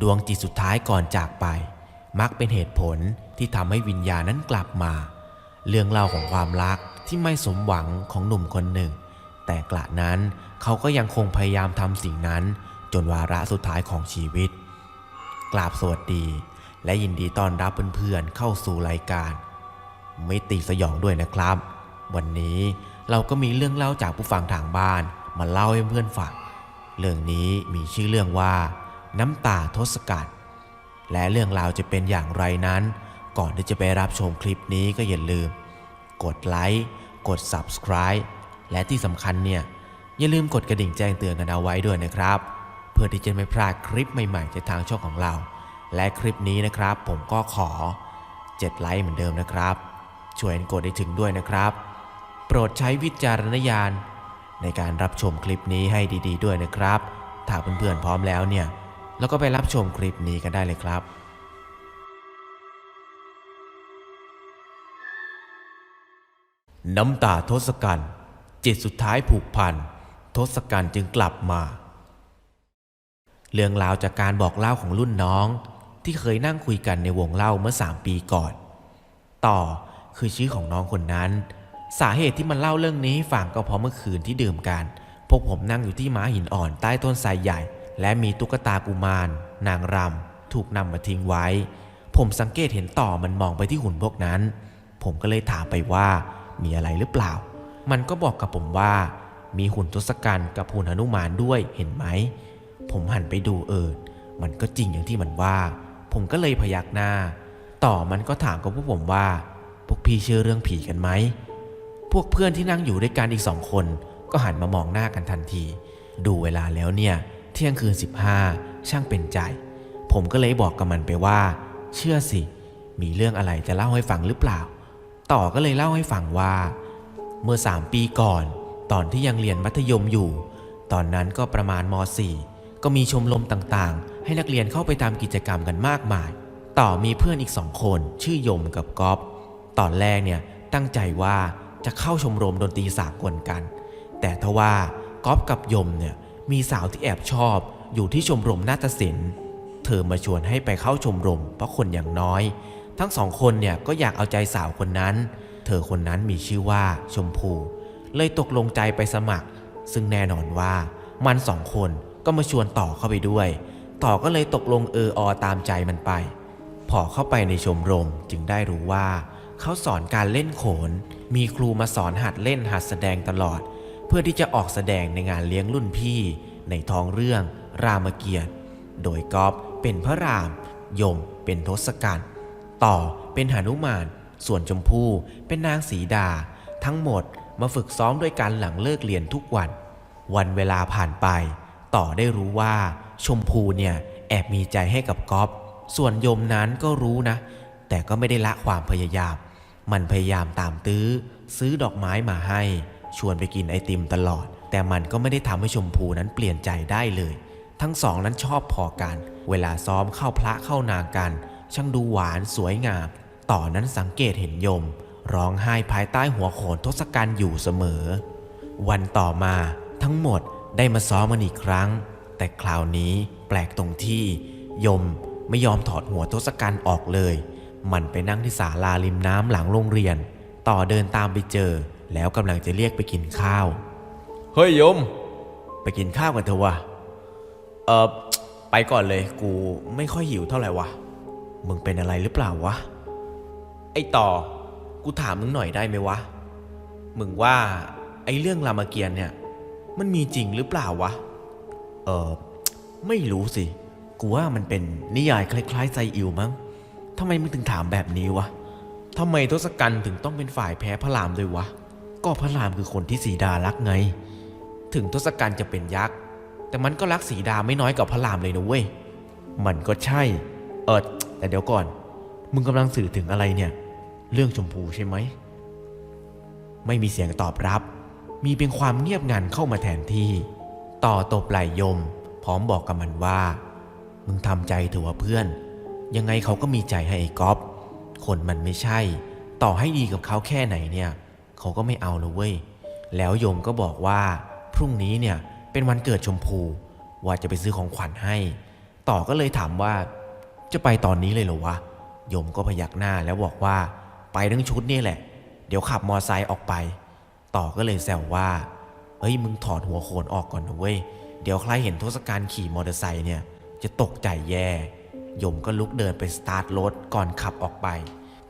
ดวงจิตสุดท้ายก่อนจากไป มักเป็นเหตุผลที่ทำให้วิญญาณนั้นกลับมา เรื่องเล่าของความรักที่ไม่สมหวังของหนุ่มคนหนึ่ง แต่กระนั้นเขาก็ยังคงพยายามทำสิ่งนั้น จนวาระสุดท้ายของชีวิต กราบสวัสดี และยินดีต้อนรับเพื่อนๆเข้าสู่รายการไม่ติสยองด้วยนะครับ วันนี้เราก็มีเรื่องเล่าจากผู้ฟังทางบ้านมาเล่าให้เพื่อนฟังเรื่องนี้มีชื่อเรื่องว่า น้ำตาทศกัณฐ์และเรื่องราวจะเป็นอย่างไรนั้น ก่อนที่จะไปรับชมคลิปนี้ก็อย่าลืม กดไลค์กด Subscribe และที่สำคัญเนี่ย อย่าลืมกดกระดิ่งแจ้งเตือนกันเอาไว้ด้วยนะครับ เพื่อที่จะไม่พลาดคลิปใหม่ๆจากทางช่องของเรา และคลิปนี้นะครับ ผมก็ขอ7ไลค์เหมือนเดิมนะครับ ช่วยกดให้ถึงด้วยนะครับ โปรดใช้วิจารณญาณในการรับชมคลิปนี้ให้ดี ๆ ด้วยนะครับ ถ้าเพื่อนๆพร้อมแล้วเนี่ย แล้วก็ไปรับชมคลิปนี้กันได้เลยครับ น้ำตาทศกัณฐ์จิตสุดท้ายผูกพันทศกัณฐ์จึงกลับมา เรื่องราวจากการบอกเล่าของรุ่นน้องที่เคยนั่งคุยกันในวงเล่าเมื่อสามปีก่อน ต่อคือชื่อของน้องคนนั้น สาเหตุที่มันเล่าเรื่องนี้ให้ฟังก็เพราะเมื่อคืนที่ดื่มกัน พวกผมนั่งอยู่ที่ม้าหินอ่อนใต้ต้นไทรใหญ่ และมีตุ๊กตากุมาร นางรำถูกนำมาทิ้งไว้ ผมสังเกตเห็นต่อมันมองไปที่หุ่นพวกนั้น ผมก็เลยถามไปว่ามีอะไรหรือเปล่า มันก็บอกกับผมว่า มีหุ่นทศกัณฐ์กับหุ่นหนุมานด้วยเห็นไหม ผมหันไปดูเออ มันก็จริงอย่างที่มันว่า ผมก็เลยพยักหน้า ต่อมันก็ถามกับพวกผมว่า พวกพี่เชื่อเรื่องผีกันไหม พวกเพื่อนที่นั่งอยู่ด้วยกันอีกสองคน ก็หันมามองหน้ากันทันที ดูเวลาแล้วเนี่ย ที่ยงคืน 15 ช่างเป็นใจ ผมก็เลยบอกกับมันไปว่า เชื่อสิ มีเรื่องอะไรจะเล่าให้ฟังหรือเปล่า ต่อก็เลยเล่าให้ฟังว่า เมื่อ 3 ปีก่อน ตอนที่ยังเรียนมัธยมอยู่ ตอนนั้นก็ประมาณม .4 ก็มีชมรมต่างๆ ให้นักเรียนเข้าไปทำกิจกรรมกันมากมาย ต่อมีเพื่อนอีกสองคนชื่อยมกับก๊อฟตอนแรกเนี่ยตั้งใจว่าจะเข้าชมรมดนตรีสากลกัน แต่ทว่าก๊อฟกับยมเนี่ย มีสาวที่แอบชอบอยู่ที่ชมรมนาฏศิลป์ เธอมาชวนให้ไปเข้าชมรมเพราะคนอย่างน้อย ทั้งสองคนเนี่ยก็อยากเอาใจสาวคนนั้น เธอคนนั้นมีชื่อว่าชมพู เลยตกลงใจไปสมัคร ซึ่งแน่นอนว่ามันสองคนก็มาชวนต่อเข้าไปด้วย ต่อก็เลยตกลงเอออตามใจมันไป พอเข้าไปในชมรมจึงได้รู้ว่า เขาสอนการเล่นโขน มีครูมาสอนหัดเล่นหัดแสดงตลอด เพื่อที่จะออกแสดงในงานเลี้ยงรุ่นพี่ในท้องเรื่องรามเกียรติ โดยก๊อฟเป็นพระราม ยมเป็นทศกัณฐ์ ต่อเป็นหนุมาน ส่วนชมพู่เป็นนางสีดา ทั้งหมดมาฝึกซ้อมด้วยกันหลังเลิกเรียนทุกวัน วันเวลาผ่านไป ต่อได้รู้ว่า ชมพูเนี่ยแอบมีใจให้กับก๊อฟส่วนยมนั้นก็รู้นะ แต่ก็ไม่ได้ละความพยายาม มันพยายามตามตื้อ ซื้อดอกไม้มาให้ ชวนไปกินไอติมตลอด แต่มันก็ไม่ได้ทำให้ชมพูนั้นเปลี่ยนใจได้เลย ทั้งสองนั้นชอบพอกัน เวลาซ้อมเข้าพระเข้านางกัน ช่างดูหวานสวยงาม ต่อนนั้นสังเกตเห็นยม ร้องไห้ภายใต้หัวโขนทศกัณฐ์อยู่เสมอ วันต่อมาทั้งหมดได้มาซ้อมกันอีกครั้ง แต่คราวนี้แปลกตรงที่ ยมไม่ยอมถอดหัวทศกัณฐ์ออกเลย มันไปนั่งที่ศาลาริมน้ำหลังโรงเรียน ต่อเดินตามไปเจอ แล้วกำลังจะเรียกไปกินข้าว เฮ้ยยม ไปกินข้าวกันเถอะวะเออไปก่อนเลย กูไม่ค่อยหิวเท่าไหร่วะ มึงเป็นอะไรหรือเปล่าวะ ไอต่อ กูถามมึงหน่อยได้ไหมวะ มึงว่าไอเรื่องรามเกียรติ์เนี่ย มันมีจริงหรือเปล่าวะ เออไม่รู้สิ กูว่ามันเป็นนิยายคล้ายๆไซอิวมั้งทำไมมึงถึงถามแบบนี้วะทำไมทศกัณฐ์ถึงต้องเป็นฝ่ายแพ้พระรามด้วยวะ ก็พระรามคือคนที่สีดารักไง ถึงทศกัณฐ์จะเป็นยักษ์ แต่มันก็รักสีดาไม่น้อยกว่าพระรามเลยนะเว้ย มันก็ใช่ เออแต่เดี๋ยวก่อน มึงกำลังสื่อถึงอะไรเนี่ย เรื่องชมพูใช่ไหม ไม่มีเสียงตอบรับ มีเพียงความเงียบงันเข้ามาแทนที่ ต่อตบไหลยม พร้อมบอกกับมันว่า มึงทำใจเถอะวะเพื่อน ยังไงเขาก็มีใจให้ไอ้ก๊อฟคนมันไม่ใช่ ต่อให้ดีกับเขาแค่ไหนเนี่ย เขาก็ไม่เอาเลยเว้ย แล้วโยมก็บอกว่าพรุ่งนี้เนี่ยเป็นวันเกิดชมพูว่าจะไปซื้อของขวัญให้ ต่อก็เลยถามว่าจะไปตอนนี้เลยเหรอวะ โยมก็พยักหน้าแล้วบอกว่าไปทั้งชุดนี่แหละ เดี๋ยวขับมอไซค์ออกไป ต่อก็เลยแซวว่า เฮ้ยมึงถอดหัวโขนออกก่อนนะเว้ย เดี๋ยวใครเห็นทศกัณฐ์ขี่มอเตอร์ไซค์เนี่ยจะตกใจแย่ ยมก็ลุกเดินไปสตาร์ทรถก่อนขับออกไป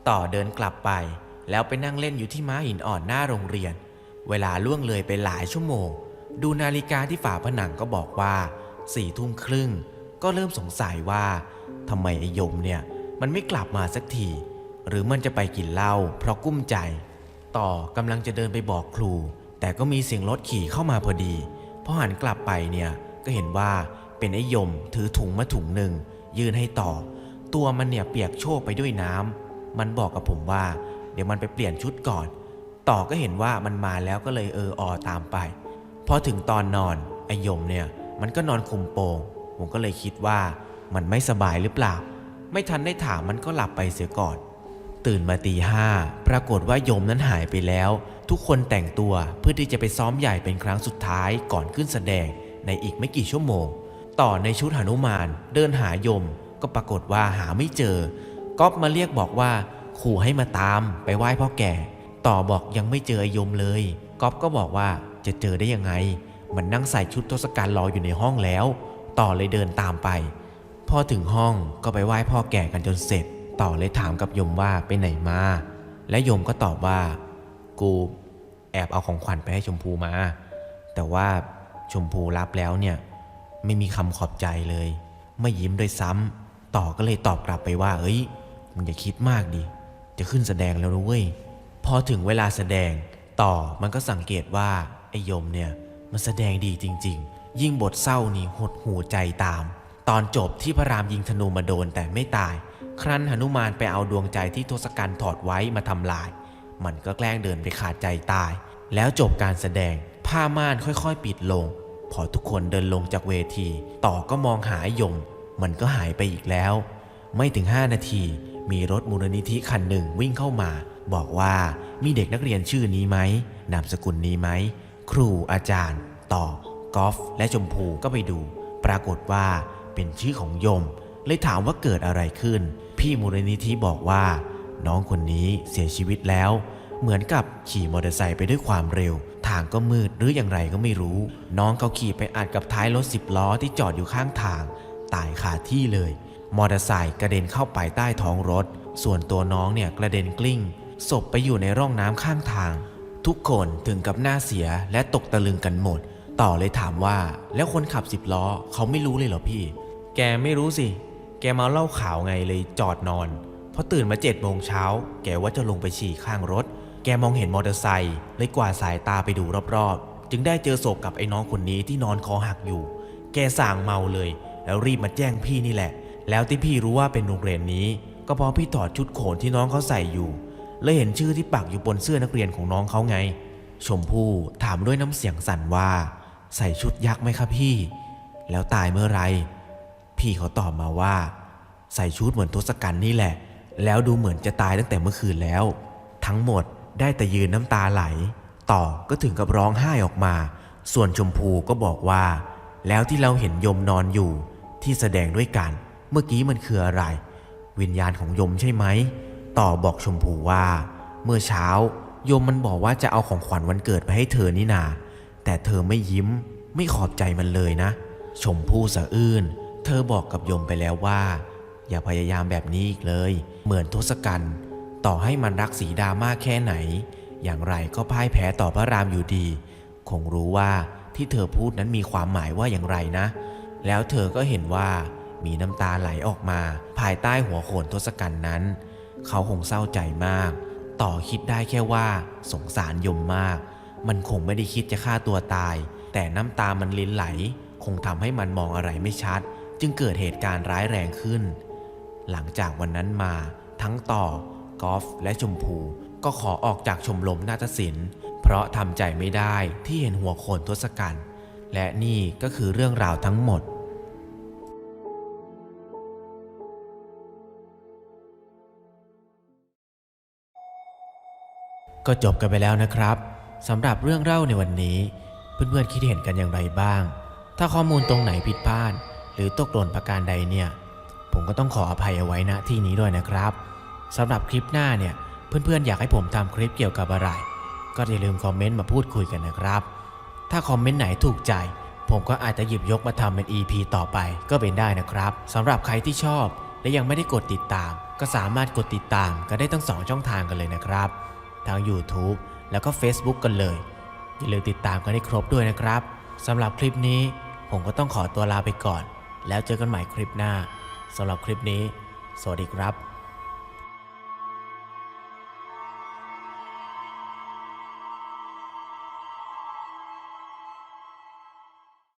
ต่อเดินกลับไป แล้วไปนั่งเล่นอยู่ที่ม้าหินอ่อนหน้าโรงเรียน เวลาล่วงเลยไปหลายชั่วโมง ดูนาฬิกาที่ฝาผนังก็บอกว่าสี่ทุ่มครึ่ง ก็เริ่มสงสัยว่าทำไมไอ้ยมเนี่ยมันไม่กลับมาสักที หรือมันจะไปกินเหล้าเพราะกุ้มใจ ต่อกำลังจะเดินไปบอกครู แต่ก็มีเสียงรถขี่เข้ามาพอดีพอหันกลับไปเนี่ยก็เห็นว่าเป็นไอ้ยมถือถุงมาถุงหนึ่งยื่นให้ต่อ ตัวมันเนี่ยเปียกโชกไปด้วยน้ำมันบอกกับผมว่า เดี๋ยวมันไปเปลี่ยนชุดก่อน ต่อก็เห็นว่ามันมาแล้วก็เลยเอออตามไป พอถึงตอนนอนไอยมเนี่ย มันก็นอนคุมโปง ผมก็เลยคิดว่ามันไม่สบายหรือเปล่า ไม่ทันได้ถามมันก็หลับไปเสียก่อน ตื่นมาตีห้าปรากฏว่ายมนั้นหายไปแล้ว ทุกคนแต่งตัวเพื่อที่จะไปซ้อมใหญ่เป็นครั้งสุดท้ายก่อนขึ้นแสดงในอีกไม่กี่ชั่วโมง ต่อในชุดหนุมาน เดินหายม ก็ปรากฏว่าหาไม่เจอก๊อฟมาเรียกบอกว่า ขู่ให้มาตามไปไหว้พ่อแก่ ต่อบอกยังไม่เจอไอยมเลยก๊อฟก็บอกว่าจะเจอได้ยังไง มันนั่งใส่ชุดทศกัณฐ์รออยู่ในห้องแล้ว ต่อเลยเดินตามไป พอถึงห้องก็ไปไหว้พ่อแก่กันจนเสร็จ ต่อเลยถามกับยมว่าไปไหนมา และยมก็ตอบว่า กูแอบเอาของขวัญไปให้ชมพูมา แต่ว่าชมพูรับแล้วเนี่ยไม่มีคำขอบใจเลย ไม่ยิ้มด้วยซ้ำต่อก็เลยตอบกลับไปว่า เอ้ยมึงอย่าคิดมากดิ จะขึ้นแสดงแล้วนะเว้ยพอถึงเวลาแสดงต่อมันก็สังเกตว่าไอ้ยมเนี่ยมันแสดงดีจริง ๆ ยิ่งบทเศร้านี่หดหูใจตาม ตอนจบที่พระรามยิงธนูมาโดนแต่ไม่ตาย ครั้นหนุมานไปเอาดวงใจที่ทศกัณฐ์ถอดไว้มาทำลาย มันก็แกล้งเดินไปขาดใจตาย แล้วจบการแสดงผ้าม่านค่อยๆ ปิดลง พอทุกคนเดินลงจากเวที ต่อก็มองหาไอยม มันก็หายไปอีกแล้ว ไม่ถึง 5 นาที มีรถมูลนิธิคันหนึ่งวิ่งเข้ามา บอกว่ามีเด็กนักเรียนชื่อนี้ไหมนามสกุลนี้ไหมครูอาจารย์ ต่อกอล์ฟและชมพูก็ไปดู ปรากฏว่าเป็นชื่อของยม เลยถามว่าเกิดอะไรขึ้น พี่มูลนิธิบอกว่า น้องคนนี้เสียชีวิตแล้ว เหมือนกับขี่มอเตอร์ไซค์ไปด้วยความเร็ว ทางก็มืดหรืออย่างไรก็ไม่รู้ น้องเขาขี่ไปอัดกับท้ายรถสิบล้อที่จอดอยู่ข้างทาง ตายคาที่เลย มอเตอร์ไซค์กระเด็นเข้าไปใต้ท้องรถ ส่วนตัวน้องเนี่ยกระเด็นกลิ้ง ศพไปอยู่ในร่องน้ำข้างทาง ทุกคนถึงกับหน้าเสียและตกตะลึงกันหมด ต่อเลยถามว่า แล้วคนขับสิบล้อเขาไม่รู้เลยเหรอพี่ แกไม่รู้สิ แกเมาเล้าข่าวไงเลยจอดนอนพอตื่นมาเจ็ดโมงเช้า แกว่าจะลงไปฉี่ข้างรถ แกมองเห็นมอเตอร์ไซค์เลยกวาดสายตาไปดูรอบๆ จึงได้เจอศพกับไอ้น้องคนนี้ที่นอนคอหักอยู่ แกสั่งเมาเลย แล้วรีบมาแจ้งพี่นี่แหละ แล้วที่พี่รู้ว่าเป็นโรงเรียนนี้ ก็เพราะพี่ถอดชุดโขนที่น้องเขาใส่อยู่เลยเห็นชื่อที่ปักอยู่บนเสื้อนักเรียนของน้องเขาไง ชมพู่ถามด้วยน้ำเสียงสั่นว่า ใส่ชุดยักษ์ไหมครับพี่ แล้วตายเมื่อไร พี่เขาตอบมาว่า ใส่ชุดเหมือนทศกัณฐ์นี่แหละ แล้วดูเหมือนจะตายตั้งแต่เมื่อคืนแล้ว ทั้งหมดได้แต่ยืนน้ำตาไหล ต่อก็ถึงกับร้องไห้ออกมา ส่วนชมพูก็บอกว่า แล้วที่เราเห็นยมนอนอยู่ที่แสดงด้วยกัน เมื่อกี้มันคืออะไร วิญญาณของยมใช่ไหม ต่อบอกชมพูว่า เมื่อเช้าโยมมันบอกว่าจะเอาของขวัญวันเกิดไปให้เธอนี่นา แต่เธอไม่ยิ้ม ไม่ขอบใจมันเลยนะ ชมพู่สะอื้น เธอบอกกับโยมไปแล้วว่า อย่าพยายามแบบนี้อีกเลย เหมือนทศกัณฐ์ต่อให้มันรักสีดามากแค่ไหน อย่างไรก็พ่ายแพ้ต่อพระรามอยู่ดี คงรู้ว่าที่เธอพูดนั้นมีความหมายว่าอย่างไรนะ แล้วเธอก็เห็นว่า มีน้ำตาไหลออกมา ภายใต้หัวโขนทศกัณฐ์นั้น เขาคงเศร้าใจมาก ต่อคิดได้แค่ว่าสงสารยมมาก มันคงไม่ได้คิดจะฆ่าตัวตาย แต่น้ำตามันลิ้นไหล คงทำให้มันมองอะไรไม่ชัด จึงเกิดเหตุการณ์ร้ายแรงขึ้น หลังจากวันนั้นมา ทั้งต่อกอล์ฟและชมพูก็ขอออกจากชมรมนาฏศิลป์ เพราะทำใจไม่ได้ที่เห็นหัวโขนทศกัณฐ์และนี่ก็คือเรื่องราวทั้งหมด ก็จบกันไปแล้วนะครับสำหรับเรื่องเล่าในวันนี้ เพื่อนๆคิดเห็นกันอย่างไรบ้าง ถ้าข้อมูลตรงไหนผิดพลาด หรือตกหล่นประการใดเนี่ย ผมก็ต้องขออภัยเอาไว้ณที่นี้ด้วยนะครับสำหรับคลิปหน้าเนี่ยเพื่อนๆอยากให้ผมทำคลิปเกี่ยวกับอะไร ก็อย่าลืมคอมเมนต์มาพูดคุยกันนะครับ ถ้าคอมเมนต์ไหนถูกใจ ผมก็อาจจะหยิบยกมาทำเป็น EP ต่อไปก็เป็นได้นะครับสำหรับใครที่ชอบและยังไม่ได้กดติดตาม ก็สามารถกดติดตามกันได้ทั้งสองช่องทางกันเลยนะครับ ทาง YouTube แล้วก็ Facebook กันเลย อย่าลืมติดตามกันให้ครบด้วยนะครับสำหรับคลิปนี้ผมก็ต้องขอตัวลาไปก่อน แล้วเจอกันใหม่คลิปหน้าสำหรับคลิปนี้ สวัสดีครับ